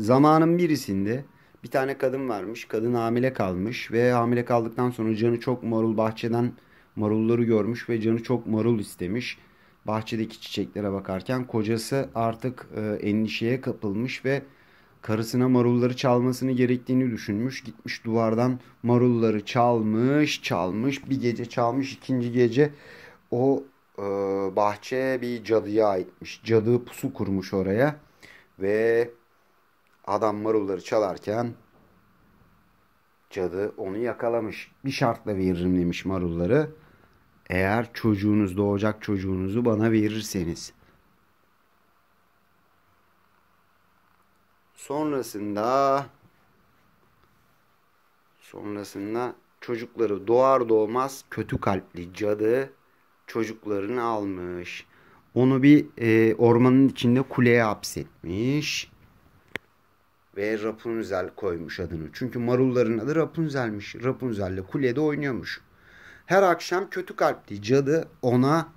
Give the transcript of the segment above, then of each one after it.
zamanın birisinde bir tane kadın varmış. Kadın hamile kalmış ve hamile kaldıktan sonra canı çok marul bahçeden marulları görmüş ve canı çok marul istemiş. Bahçedeki çiçeklere bakarken kocası artık e, endişeye kapılmış ve karısına marulları çalmasını gerektiğini düşünmüş. Gitmiş duvardan marulları çalmış, çalmış. Bir gece çalmış, ikinci gece o e, bahçe bir cadıya aitmiş. Cadı pusu kurmuş oraya ve adam marulları çalarken cadı onu yakalamış. Bir şartla veririm demiş marulları. Eğer çocuğunuz doğacak çocuğunuzu bana verirseniz. Sonrasında sonrasında çocukları doğar doğmaz kötü kalpli cadı çocuklarını almış. Onu bir e, ormanın içinde kuleye hapsetmiş. Ve Rapunzel koymuş adını. Çünkü marulların adı Rapunzel'miş. Rapunzel'le kulede oynuyormuş. Her akşam kötü kalpli cadı ona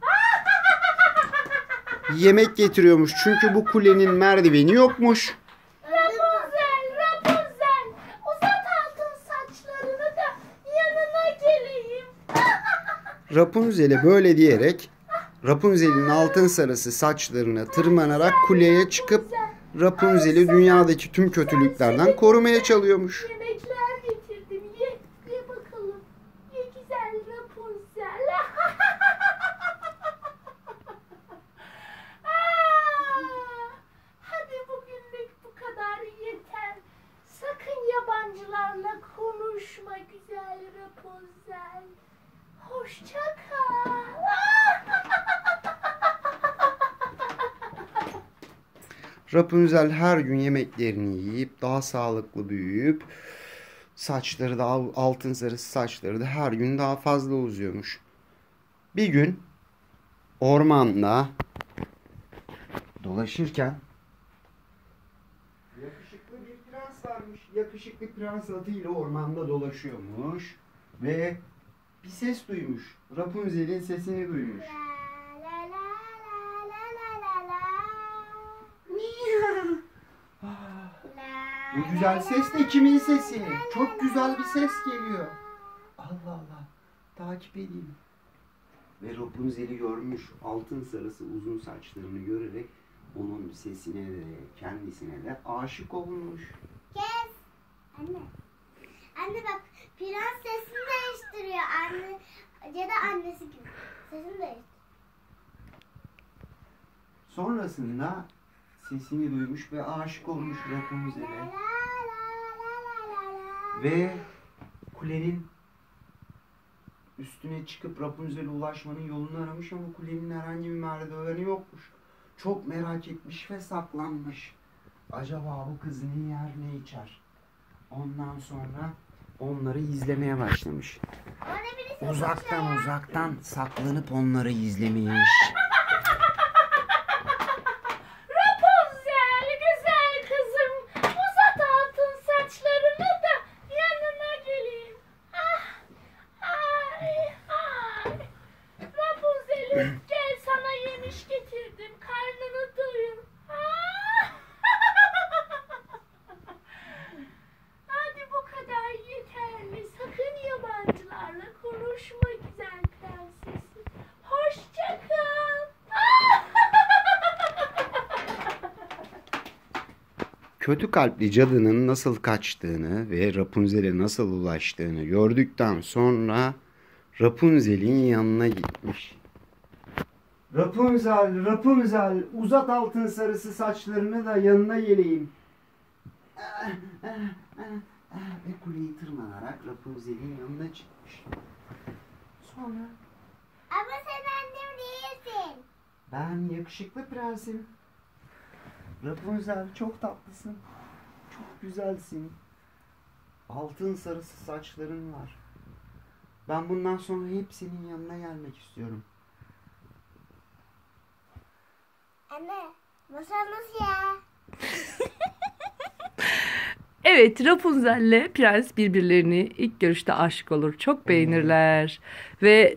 yemek getiriyormuş. Çünkü bu kulenin merdiveni yokmuş. Rapunzel, Rapunzel. Uzat altın saçlarını da yanına geleyim. Rapunzel'e böyle diyerek Rapunzel'in altın sarısı saçlarına tırmanarak kuleye çıkıp Rapunzel'i dünyadaki tüm kötülüklerden korumaya çalıyormuş. Yemekler getirdim. Ye, bakalım. Güzel Rapunzel. Hadi bugünlük bu kadar yeter. Sakın yabancılarla konuşma güzel Rapunzel. Hoşça kal. Rapunzel her gün yemeklerini yiyip daha sağlıklı büyüyüp saçları da altın sarısı saçları da her gün daha fazla uzuyormuş. Bir gün ormanda dolaşırken yakışıklı bir prens varmış. Yakışıklı prens adıyla ormanda dolaşıyormuş ve bir ses duymuş. Rapunzel'in sesini duymuş. La la la la la la la. La Bu güzel ses de kimin sesi? Çok güzel bir ses geliyor. Allah Allah. Takip edeyim. Ve Rapunzel'i görmüş. Altın sarısı uzun saçlarını görerek onun sesine de kendisine de aşık olmuş. Kes. Anne. Anne bak prens sesini değiştiriyor. Anne ya da annesi gibi. Sesini değiştiriyor. Sonrasında sesini duymuş ve aşık olmuş Rapunzel'e. Ve kulenin üstüne çıkıp Rapunzel'e ulaşmanın yolunu aramış ama kulenin herhangi bir merdiveni yokmuş. Çok merak etmiş ve saklanmış. Acaba bu kız ne yer ne içer? Ondan sonra onları izlemeye başlamış. Uzaktan uzaktan saklanıp onları izlemiş. Rapunzel güzel kızım. Uzat altın saçlarını da yanına geleyim. Ah, ay, ay. Rapunzel'im gel yemiş getirdim. Karnını doyur. Ah. Hadi bu kadar yeterli. Sakın yabancılarla konuşma güzel prensesim. Hoşça kal. Kötü kalpli cadının nasıl kaçtığını ve Rapunzel'e nasıl ulaştığını gördükten sonra Rapunzel'in yanına gitmiş. Rapunzel, Rapunzel uzat altın sarısı saçlarını da yanına geleyim. Ve kuleyi tırmanarak Rapunzel'in yanına çıkmış. Sonra Ama sen annem değilsin. ben yakışıklı prensim. Rapunzel çok tatlısın. Çok güzelsin. Altın sarısı saçların var. Ben bundan sonra hep senin yanına gelmek istiyorum. Anne, masamız ya. Evet Rapunzel'le prens birbirlerini ilk görüşte aşık olur. Çok beğenirler. Ve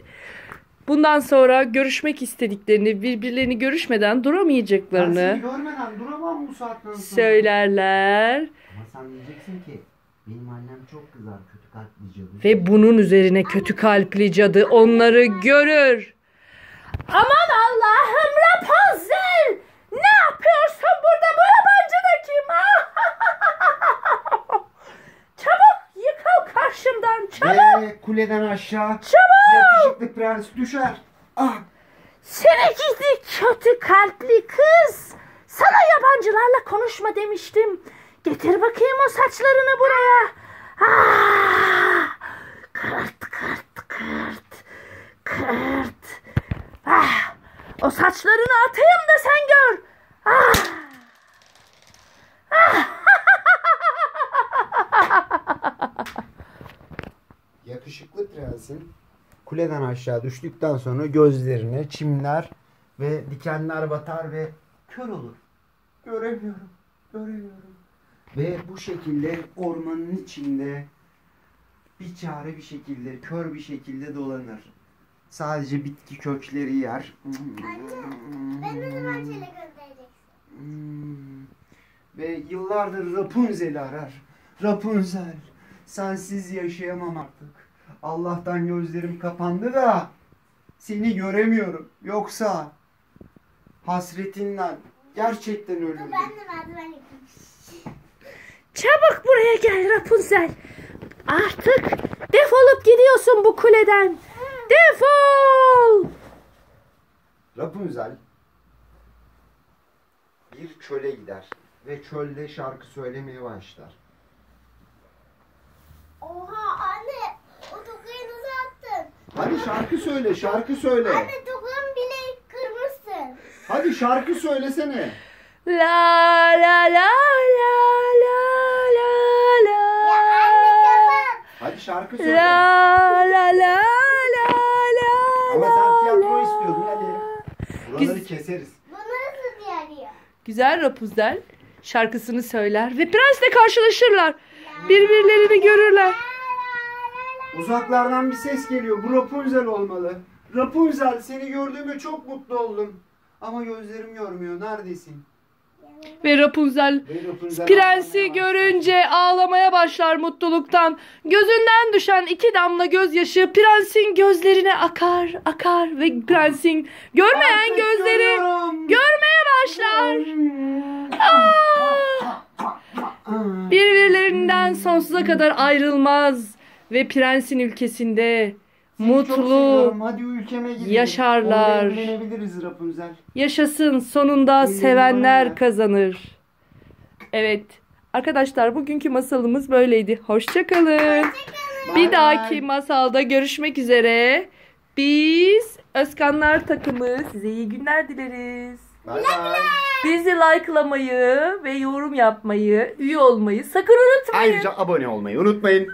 bundan sonra görüşmek istediklerini, birbirlerini görüşmeden Ben duramayacaklarını seni görmeden duramam bu saatten sonra. söylerler Ama sen diyeceksin ki benim annem çok kızar kötü kalpli cadı. ve bunun üzerine kötü kalpli cadı onları görür. Aman Allah'ım Rapunzel! Ne yapıyorsun burada? Bu yabancı da kim? Çabuk yıkıl karşımdan çabuk! Ve kuleden aşağı Çabuk! yakışıklı prens düşer. Ah! Seni gizli kötü kalpli kız. Sana yabancılarla konuşma demiştim. Getir bakayım o saçlarını buraya. Ah! O saçlarını atayım da sen gör. Ah! Yakışıklı prensin kuleden aşağı düştükten sonra gözlerine çimler ve dikenler batar ve kör olur. Göremiyorum, göremiyorum. Ve bu şekilde ormanın içinde bir çare bir şekilde, kör bir şekilde dolanır. Sadece bitki kökleri yer. Ben ne zaman çele göndereceksin? Hmm. Ve yıllardır Rapunzel'i arar. Rapunzel, sensiz yaşayamam artık. Allah'tan gözlerim kapandı da seni göremiyorum. Yoksa hasretinden gerçekten ölürüm. ben de merdiven. Çabuk buraya gel Rapunzel. Artık defolup gidiyorsun bu kuleden. Defol! Rapunzel bir çöle gider ve çölde şarkı söylemeye başlar. Oha anne o tokayı nasıl attın? Hadi şarkı söyle, şarkı söyle. Anne tokanın bile kırmışsın. Hadi şarkı söylesene. La la la la la la la. Ya anne kapat. Hadi şarkı söyle. La la la la. Ama sen la, tiyatro la. istiyordun hadi. Buraları keseriz. Bu nasıl diğer Güzel Rapunzel şarkısını söyler ve prensle karşılaşırlar. Birbirlerini görürler. Uzaklardan bir ses geliyor. Bu Rapunzel olmalı. Rapunzel seni gördüğüme çok mutlu oldum. Ama gözlerim görmüyor. Neredesin? Ve Rapunzel Ve Rapunzel Prensi ağlamaya başlar. görünce ağlamaya başlar mutluluktan. Gözünden düşen iki damla gözyaşı prensin gözlerine akar, akar ve prensin görmeyen Artık gözleri görüyorum. görmeye başlar. Aa! Birbirlerinden sonsuza kadar ayrılmaz ve prensin ülkesinde Seni mutlu. Hadi ülkeme gidelim. yaşarlar. Orada evlenebiliriz Rapunzel. yaşasın sonunda Benim sevenler bana. kazanır. Evet. Arkadaşlar bugünkü masalımız böyleydi. Hoşçakalın. Bir Bay dahaki masalda görüşmek üzere. Biz Özkanlar takımı size iyi günler dileriz. Bay bay. Bizi likelamayı ve yorum yapmayı, üye olmayı sakın unutmayın. Ayrıca abone olmayı unutmayın.